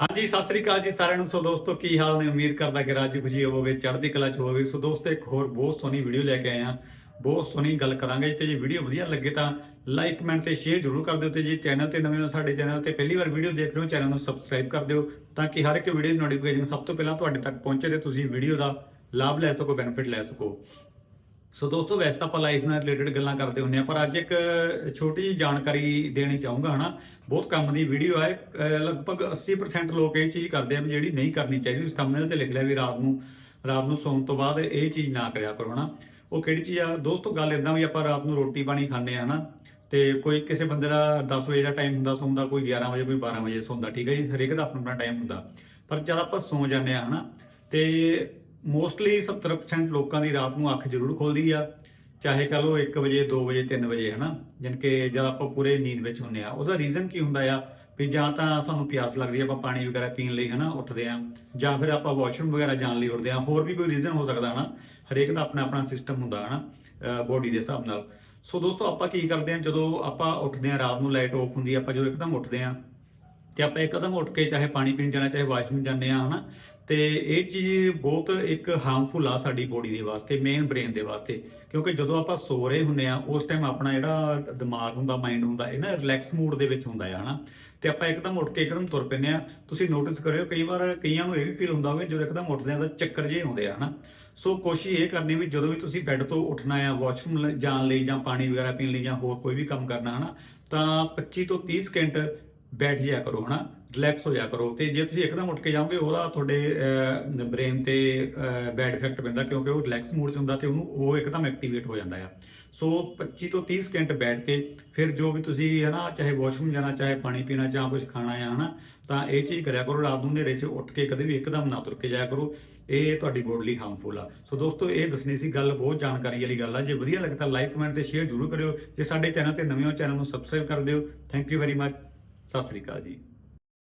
ਹਾਂਜੀ, ਸਤਿ ਸ੍ਰੀ ਅਕਾਲ ਜੀ ਸਾਰਿਆਂ ਨੂੰ। ਸੋ ਦੋਸਤੋ, ਕੀ ਹਾਲ ਨੇ? ਉਮੀਦ ਕਰਦਾ ਕਿ ਰਾਜੀ ਖੁਸ਼ੀ ਹੋਵੋਗੇ, ਚੜ੍ਹਦੀ ਕਲਾ ਚ ਹੋਵੋਗੇ। ਸੋ ਦੋਸਤੋ, ਇੱਕ ਹੋਰ ਬਹੁਤ ਸੋਹਣੀ ਵੀਡੀਓ ਲੈ ਕੇ ਆਏ ਆ ਬਹੁਤ ਸੋਹਣੀ ਗੱਲ ਕਰਾਂਗੇ। ਤੇ ਜੇ ਵੀਡੀਓ ਵਧੀਆ ਲੱਗੇ ਤਾਂ ਲਾਈਕ ਕਮੈਂਟ ਤੇ ਸ਼ੇਅਰ ਜ਼ਰੂਰ ਕਰ ਦਿਓ ਤੇ ਜੇ ਚੈਨਲ ਤੇ ਨਵੇਂ ਹੋ, ਸਾਡੇ ਚੈਨਲ ਤੇ ਪਹਿਲੀ ਵਾਰ ਵੀਡੀਓ ਦੇਖ ਰਹੇ ਹੋ ਚੈਨਲ ਨੂੰ ਸਬਸਕ੍ਰਾਈਬ ਕਰ ਦਿਓ ਤਾਂ ਕਿ ਹਰ ਇੱਕ ਵੀਡੀਓ ਦੀ ਨੋਟੀਫਿਕੇਸ਼ਨ ਸਭ ਤੋਂ ਪਹਿਲਾਂ ਤੁਹਾਡੇ ਤੱਕ ਪਹੁੰਚੇ ਤੇ ਤੁਸੀਂ ਵੀਡੀਓ ਦਾ ਲਾਭ ਲੈ ਸਕੋ ਬੈਨੀਫਿਟ ਲੈ ਸਕੋ। ਸੋ ਦੋਸਤੋ, ਵੈਸੇ ਤਾਂ ਆਪਾਂ ਲਾਈਫ ਨਾਲ ਰਿਲੇਟਡ ਗੱਲਾਂ ਕਰਦੇ ਹੁੰਦੇ ਆ ਪਰ ਅੱਜ ਇੱਕ ਛੋਟੀ ਜਿਹੀ ਜਾਣਕਾਰੀ ਦੇਣੀ ਚਾਹੂੰਗਾ, ਹਨਾ? ਬਹੁਤ ਕੰਮ ਦੀ ਵੀਡੀਓ ਹੈ ਲਗਭਗ 80% ਲੋਕ ਇਹ ਚੀਜ਼ ਕਰਦੇ ਆ ਵੀ ਜਿਹੜੀ ਨਹੀਂ ਕਰਨੀ ਚਾਹੀਦੀ। ਉਸ ਥੰਬਨੇਲ ਤੇ ਲਿਖ ਲਿਆ ਵੀ ਰਾਤ ਨੂੰ ਰਾਤ ਨੂੰ ਸੌਣ ਤੋਂ ਬਾਅਦ ਇਹ ਚੀਜ਼ ਨਾ ਕਰਿਆ ਕਰੋ, ਹਨਾ? ਉਹ ਕਿਹੜੀ ਚੀਜ਼ ਆ? ਦੋਸਤੋ, ਗੱਲ ਇਦਾਂ ਵੀ ਆਪਾਂ ਰਾਤ ਨੂੰ ਰੋਟੀ ਪਾਣੀ ਖਾਂਦੇ ਆ ਹਨਾ? ਤੇ ਕੋਈ ਕਿਸੇ ਬੰਦੇ ਦਾ 10 ਵਜੇ ਦਾ ਟਾਈਮ ਹੁੰਦਾ, ਸੌਂਦਾ, ਕੋਈ 11 ਵਜੇ, ਕੋਈ 12 ਵਜੇ ਸੌਂਦਾ, ਠੀਕ ਹੈ ਜੀ? ਹਰੇਕ ਦਾ ਆਪਣਾ ਆਪਣਾ ਟਾਈਮ ਹੁੰਦਾ। ਪਰ ਜਦ ਆਪਾਂ ਸੌਂ ਜਾਂਦੇ ਆ ਹਨਾ? ਤੇ ਮੋਸਟਲੀ 70% ਲੋਕਾਂ ਦੀ ਰਾਤ ਨੂੰ ਅੱਖ ਜ਼ਰੂਰ ਖੁੱਲਦੀ ਆ, ਚਾਹੇ ਕਹ ਲਓ 1 ਵਜੇ 2 ਵਜੇ 3 ਵਜੇ, ਹਨਾ? ਜਾਣੀ ਕਿ ਜਦ ਆਪਾਂ ਪੂਰੇ ਨੀਂਦ ਵਿੱਚ ਹੁੰਨੇ ਆ। ਉਹਦਾ ਰੀਜ਼ਨ ਕੀ ਹੁੰਦਾ ਆ? ਵੀ ਜਾਂ ਤਾਂ ਸਾਨੂੰ ਪਿਆਸ ਲੱਗਦੀ ਆ, ਆਪਾਂ ਪਾਣੀ ਵਗੈਰਾ ਪੀਣ ਲਈ, ਹਨਾ, ਉੱਠਦੇ ਆ। ਜਾਂ ਫਿਰ ਆਪਾਂ ਵਾਸ਼ਰੂਮ ਵਗੈਰਾ ਜਾਣ ਲਈ ਉੱਠਦੇ ਆ। ਹੋਰ ਵੀ ਕੋਈ ਰੀਜ਼ਨ ਹੋ ਸਕਦਾ, ਹਨਾ? ਹਰੇਕ ਦਾ ਆਪਣਾ ਆਪਣਾ ਸਿਸਟਮ ਹੁੰਦਾ, ਹਨਾ? ਬੋਡੀ ਦੇ ਹਿਸਾਬ ਨਾਲ। ਸੋ ਦੋਸਤੋ, ਆਪਾਂ ਕੀ ਕਰਦੇ ਆ? ਜਦੋਂ ਆਪਾਂ ਉੱਠਦੇ ਆ, ਰਾਤ ਨੂੰ ਲਾਈਟ ਆਫ ਹੁੰਦੀ ਆ, ਆਪਾਂ ਜਦੋਂ ਇੱਕਦਮ ਉੱਠਦੇ ਆ ਕਿ ਆਪਾਂ ਇੱਕਦਮ ਉੱਠ ਕੇ ਚਾਹੇ ਪਾਣੀ ਪੀਣ ਜਾਣਾ, ਚਾਹੇ ਵਾਸ਼ਰੂਮ ਜਾਂਦੇ ਆ ਹਨਾ। ਤੇ ਇਹ ਚੀਜ਼ ਬਹੁਤ ਇੱਕ ਹਾਰਮਫੁਲ ਆ ਸਾਡੀ ਬੋਡੀ ਦੇ ਵਾਸਤੇ ਮੇਨ ਬ੍ਰੇਨ ਦੇ ਵਾਸਤੇ। ਕਿਉਂਕਿ ਜਦੋਂ ਆਪਾਂ ਸੋ ਰਹੇ ਹੁੰਨੇ ਆ ਉਸ ਟਾਈਮ ਆਪਣਾ ਜਿਹੜਾ ਦਿਮਾਗ ਹੁੰਦਾ ਮਾਈਂਡ ਹੁੰਦਾ, ਇਹ ਨਾ ਰਿਲੈਕਸ ਮੂਡ ਦੇ ਵਿੱਚ ਹੁੰਦਾ ਆ, ਹਨਾ। ਤੇ ਆਪਾਂ ਇੱਕਦਮ ਉੱਠ ਕੇ ਇੱਕਦਮ ਤੁਰ ਪੈਂਦੇ ਆ ਤੁਸੀਂ ਨੋਟਿਸ ਕਰਿਓ, ਕਈ ਵਾਰ ਕਈਆਂ ਨੂੰ ਇਹ ਵੀ ਫੀਲ ਹੁੰਦਾ ਹੋਵੇ, ਜਦੋਂ ਇੱਕਦਮ ਉੱਠਦੇ ਆ ਤਾਂ ਚੱਕਰ ਜਿਹੇ ਆਉਂਦੇ ਆ, ਹਨਾ। ਸੋ ਕੋਸ਼ਿਸ਼ ਇਹ ਕਰਨੀ ਵੀ ਜਦੋਂ ਵੀ ਤੁਸੀਂ ਬੈੱਡ ਤੋਂ ਉੱਠਣਾ ਆ ਵਾਸ਼ਰੂਮ ਜਾਣ ਲਈ ਜਾਂ ਪਾਣੀ ਵਗੈਰਾ ਪੀਣ ਲਈ ਜਾਂ ਹੋਰ ਕੋਈ ਵੀ ਕੰਮ ਕਰਨਾ, ਹਨਾ, ਤਾਂ 25 ਤੋਂ 30 ਸਕਿੰਟ ਬੈਠ ਜਿਆ ਕਰੋ, ਹਨਾ? ਰਿਲੈਕਸ ਹੋ ਜਾ ਕਰੋ। ਤੇ ਜੇ ਤੁਸੀਂ ਇੱਕਦਮ ਉੱਠ ਕੇ ਜਾਓਗੇ, ਉਹਦਾ ਤੁਹਾਡੇ ਬ੍ਰੇਨ ਤੇ ਬੈਡ ਇਫੈਕਟ ਪੈਂਦਾ ਕਿਉਂਕਿ ਉਹ ਰਿਲੈਕਸ ਮੂਡ 'ਚ ਹੁੰਦਾ ਤੇ ਉਹਨੂੰ, ਉਹ ਇੱਕਦਮ ਐਕਟੀਵੇਟ ਹੋ ਜਾਂਦਾ ਆ। ਸੋ 25 ਤੋਂ 30 ਸਕਿੰਟ ਬੈਠ ਕੇ ਫਿਰ ਜੋ ਵੀ ਤੁਸੀਂ, ਹਨਾ, ਚਾਹੇ ਵਾਸ਼ਰੂਮ ਜਾਣਾ, ਚਾਹੇ ਪਾਣੀ ਪੀਣਾ, ਜਾਂ ਕੁਝ ਖਾਣਾ ਆ, ਹਨਾ, ਤਾਂ ਇਹ ਚੀਜ਼ ਕਰਿਆ ਕਰੋ। ਰਾਤ ਨੂੰ ਹਨੇਰੇ 'ਚ ਉੱਠ ਕੇ ਕਦੇ ਵੀ ਇੱਕਦਮ ਨਾ ਤੁਰ ਕੇ ਜਾਇਆ ਕਰੋ। ਇਹ ਤੁਹਾਡੀ ਬੋਡੀ ਲਈ ਹਾਰਮਫੁਲ ਆ। ਸੋ ਦੋਸਤੋ, ਇਹ ਦੱਸਣੀ ਸੀ ਗੱਲ, ਬਹੁਤ ਜਾਣਕਾਰੀ ਵਾਲੀ ਗੱਲ ਆ। ਜੇ ਵਧੀਆ ਲੱਗਦਾ ਲਾਈਕ ਕਮੈਂਟ ਤੇ ਸ਼ੇਅਰ ਜ਼ਰੂਰ ਕਰਿਓ। ਜੇ ਸਾਡੇ ਚੈਨਲ ਤੇ ਨਵੇਂ ਹੋ ਚੈਨਲ ਨੂੰ ਸਬਸਕ੍ਰਾਈਬ ਕਰ ਦਿਓ। Thank you very much Sat Sri ਅਕਾਲ ਜੀ।